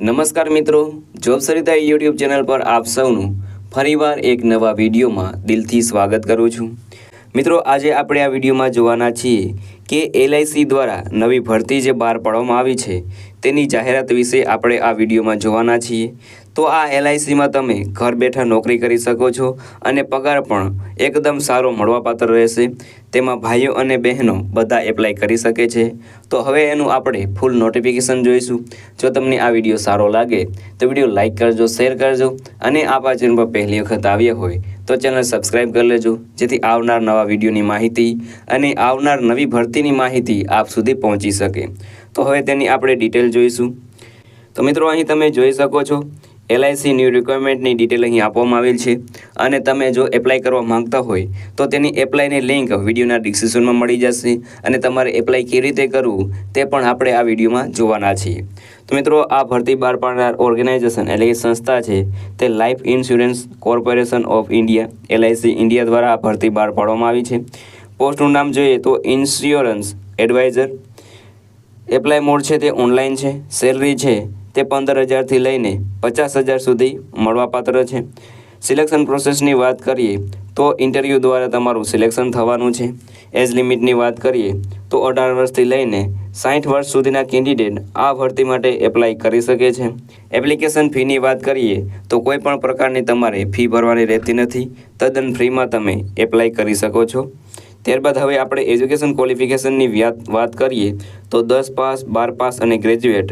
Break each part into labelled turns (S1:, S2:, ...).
S1: નમસ્કાર મિત્રો, job Sarita YouTube channel પર આપ સૌનું ફરીવાર એક નવા વિડીયોમાં દિલથી સ્વાગત કરું છું. મિત્રો, આજે આપણે આ વિડીયોમાં જોવાના છીએ કે એલઆઈસી દ્વારા નવી ભરતી જે બહાર પાડવામાં આવી છે, તેની જાહેરાત વિશે આપણે આ વિડીયોમાં જોવાના છીએ. તો આ એલઆઈસીમાં તમે ઘર બેઠા નોકરી કરી શકો છો અને પગાર પણ એકદમ સારો મળવાપાત્ર રહેશે. તેમાં ભાઈઓ અને બહેનો બધા એપ્લાય કરી શકે છે. તો હવે એનું આપણે ફૂલ નોટિફિકેશન જોઈશું. જો તમને આ વીડિયો સારો લાગે, તો વીડિયો લાઇક કરજો, શેર કરજો અને આ ચેનલ પર પહેલી વખત આવ્યા હોય તો ચેનલ સબસ્ક્રાઈબ કરી લેજો, જેથી આવનાર નવા વિડીયોની માહિતી અને આવનાર નવી ભરતીની માહિતી આપ સુધી પહોંચી શકે. તો હવે તેની આપણે ડિટેલ જોઈશું. તો મિત્રો, અહીં તમે જોઈ શકો છો એલઆઈસી ન્યૂ રિક્વાયરમેન્ટની ડિટેલ અહીં આપવામાં આવેલ છે. અને તમે જો એપ્લાય કરવા માંગતા હોય, તો તેની એપ્લાયની લિંક વિડીયોના ડિસ્ક્રિપ્શનમાં મળી જશે. અને તમારે એપ્લાય કેવી રીતે કરવું, તે પણ આપણે આ વિડીયોમાં જોવાના છીએ. તો મિત્રો, આ ભરતી બહાર પાડનાર ઓર્ગેનાઇઝેશન એટલે કે સંસ્થા છે, તે Life Insurance Corporation of India LIC India દ્વારા આ ભરતી બહાર પાડવામાં આવી છે. પોસ્ટનું નામ જોઈએ તો ઇન્સ્યોરન્સ એડવાઇઝર એપ્લાય મોડ છે તે ઓનલાઈન છે સેલરી છે તે પંદર હજારથી લઈને પચાસ હજાર સુધી મળવાપાત્ર છે. સિલેક્શન પ્રોસેસની વાત કરીએ તો ઇન્ટરવ્યૂ દ્વારા તમારું સિલેક્શન થવાનું છે. એજ લિમિટની વાત કરીએ તો અઢાર વર્ષથી લઈને સાઠ વર્ષ સુધીના કેન્ડિડેટ આ ભરતી માટે એપ્લાય કરી શકે છે. એપ્લિકેશન ફીની વાત કરીએ તો કોઈ પણ પ્રકારની તમારે ફી ભરવાની રહેતી નથી. તદ્દન ફ્રીમાં તમે એપ્લાય કરી શકો છો. ત્યારબાદ હવે આપણે એજ્યુકેશન ક્વોલિફિકેશનની વાત કરીએ તો દસ પાસ, બાર પાસ અને ગ્રેજ્યુએટ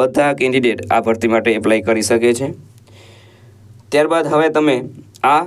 S1: બધા કેન્ડિડેટ આ ભરતી માટે એપ્લાય કરી શકે છે. ત્યારબાદ હવે તમે આ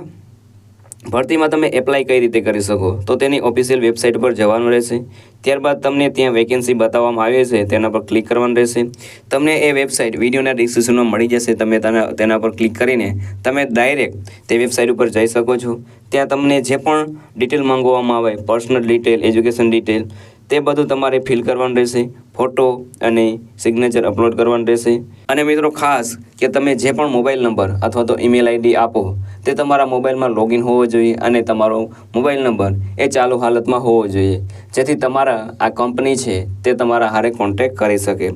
S1: ભરતીમાં તમે એપ્લાય કઈ રીતે કરી શકો? તો તેની ઓફિશિયલ વેબસાઇટ પર જવાનું રહેશે. ત્યારબાદ તમને ત્યાં વેકેન્સી બતાવવામાં આવે છે, તેના પર ક્લિક કરવાનું રહેશે. તમને એ વેબસાઇટ વિડીયોના ડિસ્ક્રિપ્શનમાં મળી જશે, તમે તેના પર ક્લિક કરીને તમે ડાયરેક્ટ તે વેબસાઇટ ઉપર જઈ શકો છો. ત્યાં તમને જે પણ ડિટેલ માંગવામાં આવે પર્સનલ ડિટેલ એજ્યુકેશન ડિટેલ તે બધું તમારે ફિલ કરવાનું રહેશે. ફોટો અને સિગ્નેચર અપલોડ કરવાનું રહેશે. અને મિત્રો ખાસ કે તમે જે પણ મોબાઈલ નંબર અથવા તો ઈમેલ આઈડી આપો, તે તમારા મોબાઈલમાં લોગિન હોવો જોઈએ અને તમારો મોબાઈલ નંબર એ ચાલુ હાલતમાં હોવો જોઈએ. જેથી તમારા આ કંપની છે તે તમારા હારે કોન્ટેક્ટ કરી શકે.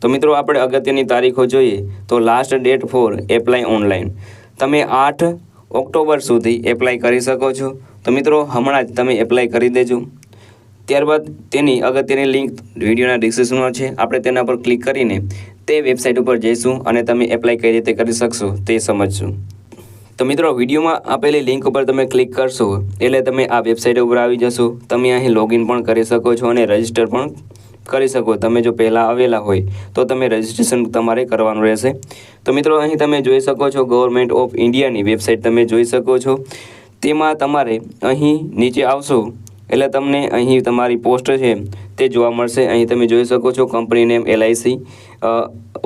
S1: તો મિત્રો આપણે અગત્યની તારીખો જોઈએ તો last date for apply online તમે આઠ ઓક્ટોબર સુધી એપ્લાય કરી શકો છો. તો મિત્રો હમણાં જ તમે એપ્લાય કરી દેજો. ત્યારબાદ તેની અગત્યની લિંક વિડીયોના ડિસ્ક્રિપ્શનમાં છે, આપણે તેના પર ક્લિક કરીને તે વેબસાઇટ ઉપર જઈશું અને તમે એપ્લાય કઈ રીતે કરી શકશો તે સમજશું. તો મિત્રો, વિડીયોમાં આપેલી લિંક ઉપર તમે ક્લિક કરશો, એટલે તમે આ વેબસાઇટ ઉપર આવી જશો. તમે અહીં લોગિન પણ કરી શકો છો અને રજિસ્ટર પણ કરી શકો. તમે જો પહેલાં આવેલા હોય, તો તમે રજિસ્ટ્રેશન તમારે કરવાનું રહેશે. તો મિત્રો, અહીં તમે જોઈ શકો છો ગવર્મેન્ટ ઓફ ઇન્ડિયાની વેબસાઇટ તમે જોઈ શકો છો. તેમાં તમારે અહીં નીચે આવશો. એટલે તમને અહીં તમારી પોસ્ટ છે, તે જોવા મળશે. અહીં તમે જોઈ શકો છો company name LIC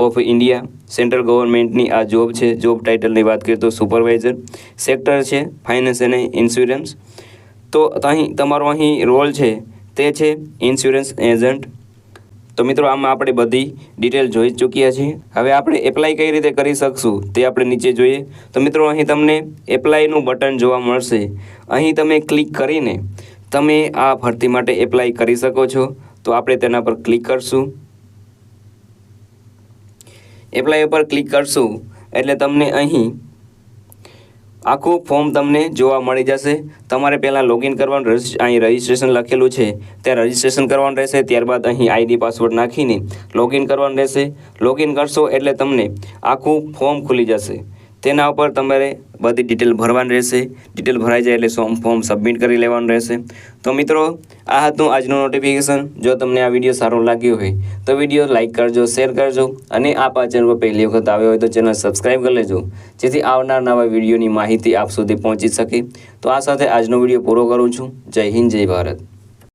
S1: of India central ગવર્મેન્ટની આ જોબ છે. જોબ ટાઇટલની વાત કરીએ તો સુપરવાઇઝર સેક્ટર છે ફાઇનાન્સ અને ઇન્સ્યોરન્સ તો અહીં તમારો અહીં રોલ છે, તે છે ઇન્સ્યોરન્સ એજન્ટ તો મિત્રો, આમાં આપણે બધી ડિટેલ જોઈ ચૂક્યા છીએ. હવે આપણે એપ્લાય કઈ રીતે કરી શકશું, તે આપણે નીચે જોઈએ. તો મિત્રો, અહીં તમને એપ્લાયનું બટન જોવા મળશે. અહીં તમે ક્લિક કરીને તમે આ ભરતી માટે એપ્લાય કરી શકો છો. તો આપણે તેના પર ક્લિક કરશું. એપ્લાય ઉપર ક્લિક કરશું. એટલે તમને અહીં આખું ફોર્મ તમને જોવા મળી જશે. તમારે પહેલાં લોગિન કરવાનું અહીં રજિસ્ટ્રેશન લખેલું છે. ત્યાં રજિસ્ટ્રેશન કરવાનું રહેશે. ત્યારબાદ અહીં આઈડી પાસવર્ડ નાખીને લોગિન કરવાનું રહેશે. લોગિન કરશો એટલે તમને આખું ફોર્મ ખુલી જશે. તેના ઉપર તમારે બધી ડિટેલ ભરવાની રહેશે. ડિટેલ ભરાઈ જાય એટલે સોમ ફોર્મ સબમિટ કરી લેવાનું રહેશે. તો મિત્રો, આ હતું આજનું નોટિફિકેશન જો તમને આ વીડિયો સારો લાગ્યો હોય, તો વીડિયો લાઇક કરજો શેર કરજો અને આ ચેનલ પર પહેલી વખત આવ્યો હોય તો ચેનલ સબસ્ક્રાઈબ કરી લેજો. જેથી આવનાર નવા વિડીયોની માહિતી આપ સુધી પહોંચી શકે. તો આ સાથે આજનો વીડિયો પૂરો કરું છું. જય હિન્દ, જય ભારત.